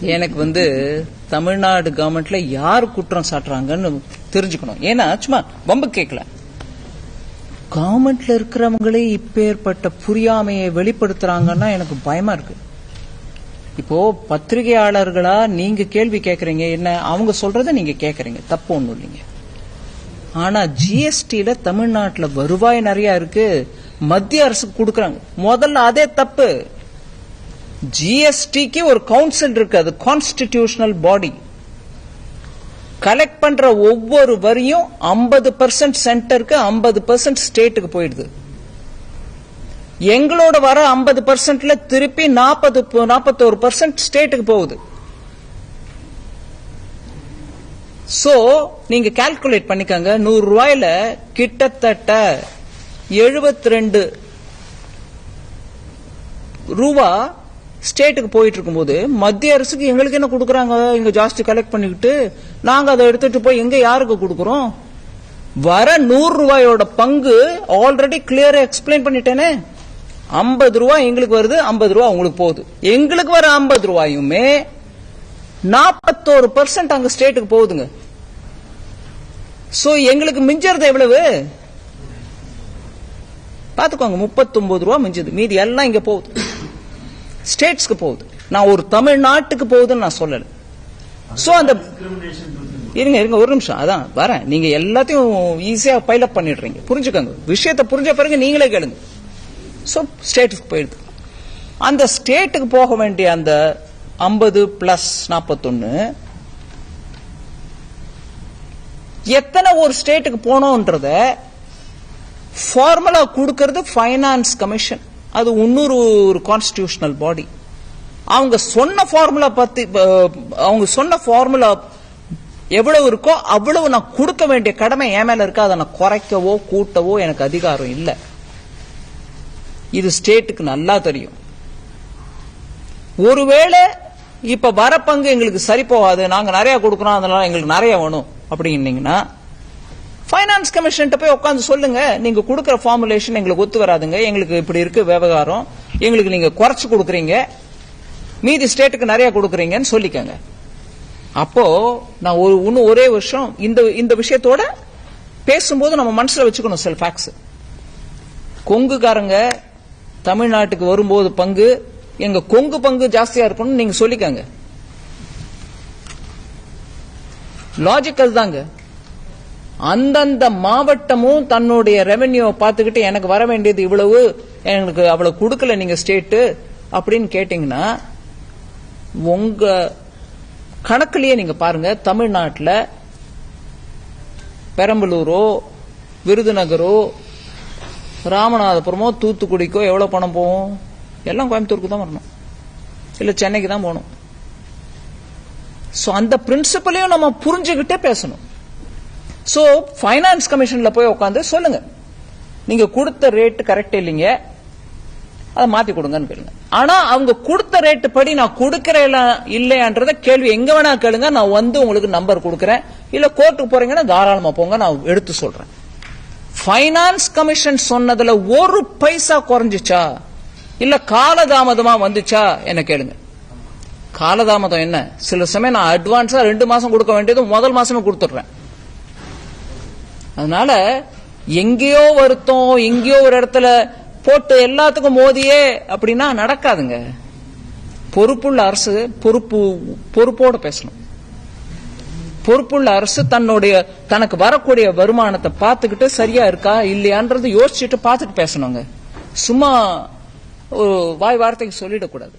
எனக்கு வந்து தமிழ்நாடு கவர்மெண்ட்ல யார் குற்றம் சாட்டுறாங்கன்னு தெரிஞ்சுக்கணும். ஏன்னா சும்மா வம்பு கேட்கல கவர்மெண்ட்ல இருக்கிறவங்களே இப்பேற்பட்ட புரியாமையை வெளிப்படுத்துறாங்கன்னா எனக்கு பயமா இருக்கு. இப்போ பத்திரிகையாளர்களா நீங்க கேள்வி கேக்குறீங்க என்ன அவங்க சொல்றத நீங்க கேக்குறீங்க தப்பு ஒண்ணும் இல்லைங்க. ஆனா ஜிஎஸ்டியில தமிழ்நாட்டுல வருவாய் நிறைய இருக்கு மத்திய அரசுக்கு கொடுக்கறாங்க. முதல்ல அதே தப்பு. ஜிஎஸ்டிக்கு ஒரு கவுன்சில் இருக்கு அது கான்ஸ்டிடியூஷனல் பாடி கலெக்ட் பண்ற ஒவ்வொரு வரியும் 50% பர்சன்ட் சென்டருக்கு 50% பர்சன்ட் ஸ்டேட்டுக்கு போயிடுது. எங்களோட வர 50% பர்சன்ட்ல திருப்பி நாற்பது நாற்பத்தோரு பர்சன்ட் ஸ்டேட்டுக்கு போகுது. சோ நீங்க கால்குலேட் பண்ணிக்கங்க. நூறு ரூபாயில கிட்டத்தட்ட 72 ரெண்டு ரூபா ஸ்டேட்டுக்கு போயிட்டு இருக்கும்போது மத்திய அரசுக்கு எங்களுக்கு என்ன கொடுக்குறாங்க? இங்க ஜாஸ்தி கலெக்ட் பண்ணிக்கிட்டு நாங்க அதை எடுத்துட்டு போய் எங்க யாருக்கு கொடுக்குறோம்? வர நூறு ரூபாயோட பங்கு ஆல்ரெடி கிளியரா எக்ஸ்பிளைன் பண்ணிட்டேனே. ஐம்பது ரூபாய் எங்களுக்கு வருது ஐம்பது ரூபாய் உங்களுக்கு போகுது. எங்களுக்கு வர ஐம்பது ரூபாயுமே நாற்பத்தோரு பர்சன்ட் அங்க ஸ்டேட்டுக்கு போகுதுங்க. சோ எங்களுக்கு மிஞ்சறது எவ்வளவு? பாத்துக்கோங்க முப்பத்தொன்பது ரூபா மிஞ்சுது. மீதி எல்லாம் இங்க போகுது. ஸ்டேட்ஸ்க்கு போகுது. நான் ஒரு தமிழ்நாட்டுக்கு போகுதுன்னு நான் சொல்லல. சோ அந்த இருங்க இருங்க ஒரு நிமிஷம். அதான் வரேன். நீங்க எல்லாத்தையும் ஈஸியா பைலப் பண்ணிடுறீங்க. புரிஞ்சுக்கோங்க. விஷயத்தை புரிஞ்ச பிறகு நீங்களே கேளுங்க. சோ ஸ்டேட்டுக்கு போயிடுது. அந்த ஸ்டேட்டுக்கு போக வேண்டிய அந்த ஐம்பது பிளஸ் நாற்பத்தொன்னு எத்தனை ஒரு ஸ்டேட்டுக்கு போனோன்றத ஃபார்முலா கொடுக்கறது ஃபைனான்ஸ் கமிஷன் அது இன்னொரு ஒரு கான்ஸ்டியூஷனல் பாடி அவங்க சொன்ன ஃபார்முலா பத்தி அவங்க சொன்ன ஃபார்முலா எவ்வளவு இருக்கோ அவ்வளவு நான் கொடுக்க வேண்டிய கடமை என் மேல இருக்கு? அதை நான் குறைக்கவோ கூட்டவோ எனக்கு அதிகாரம் இல்லை. இது ஸ்டேட்டுக்கு நல்லா தெரியும். ஒருவேளை இப்ப வர பங்கு எங்களுக்கு சரி போகாது நாங்க நிறைய கொடுக்குறோம் அதனால எங்களுக்கு நிறைய வேணும் அப்படின்னீங்கன்னா ஃபைனான்ஸ் கமிஷன் போய் உட்காந்து சொல்லுங்க. நீங்க கொடுக்கற ஃபார்முலேஷன் எங்களுக்கு ஒத்து வராதுங்க. எங்களுக்கு இப்படி இருக்கு விவகாரம். எங்களுக்கு நீங்க குறைச்சு கொடுக்கறீங்க. மீதி ஸ்டேட்டுக்கு நிறைய கொடுக்கறீங்கன்னு சொல்லிக்கங்க. அப்போ நான் ஒரு இன்னும் ஒரே வருஷம் இந்த இந்த விஷயத்தோட பேசும்போது நம்ம மனசுல வச்சுக்கணும் செல் ஃபேக்ஸ் கொங்குக்காரங்க தமிழ்நாட்டுக்கு வரும்போது பங்கு எங்க கொங்கு பங்கு ஜாஸ்தியா இருக்கணும்னு நீங்க சொல்லிக்கங்க. லாஜிக்கல் தாங்க. அந்தந்த மாவட்டமும் தன்னுடைய ரெவென்யூ பார்த்துக்கிட்டு எனக்கு வர வேண்டியது இவ்வளவு எனக்கு அவ்வளவு கொடுக்கல நீங்க ஸ்டேட்டு அப்படின்னு கேட்டீங்கன்னா உங்க கணக்குலயே நீங்க பாருங்க தமிழ்நாட்டில் பெரம்பலூரோ விருதுநகரோ ராமநாதபுரமோ தூத்துக்குடிக்கோ எவ்வளவு பணம் போகும்? எல்லாம் கோயம்புத்தூருக்கு தான் வரணும். இல்ல சென்னைக்கு தான் போகணும். ஸோ அந்த பிரின்சிபலையும் நம்ம புரிஞ்சுக்கிட்டே பேசணும். சோ ஃபைனான்ஸ் கமிஷன்ல போய் உட்காந்து சொல்லுங்க. நீங்க கொடுத்த ரேட் கரெக்ட் இல்லைங்க. அதை மாத்தி கொடுங்கன்னு கேளுங்க. ஆனா அவங்க கொடுத்த ரேட்டு படி நான் கொடுக்கறேன் இல்லையான்றத கேள்வி எங்க வேணா கேளுங்க. நான் வந்து உங்களுக்கு நம்பர் கொடுக்கறேன். இல்ல கோர்ட்டுக்கு போறீங்கன்னா தாராளமா போங்க. நான் எடுத்து சொல்றேன். ஃபைனான்ஸ் கமிஷன் சொன்னதுல ஒரு பைசா குறைஞ்சிச்சா? இல்ல காலதாமதமா வந்துச்சா? என்ன கேளுங்க. காலதாமதம் என்ன? சில சமயம் நான் அட்வான்ஸா ரெண்டு மாசம் கொடுக்க வேண்டியது முதல் மாசமே கொடுத்துடுறேன். அதனால எங்கேயோ வருத்தம் எங்கேயோ ஒரு இடத்துல போட்டு எல்லாத்துக்கும் மோதியே அப்படின்னா நடக்காதுங்க. பொறுப்புள்ள அரசு பொறுப்பு பொறுப்போட பேசணும். பொறுப்புள்ள அரசு தன்னுடைய தனக்கு வரக்கூடிய வருமானத்தை பார்த்துக்கிட்டு சரியா இருக்கா இல்லையான்றது யோசிச்சுட்டு பார்த்துட்டு பேசணுங்க. சும்மா ஒரு வாய் வார்த்தைக்கு சொல்லிடக்கூடாது.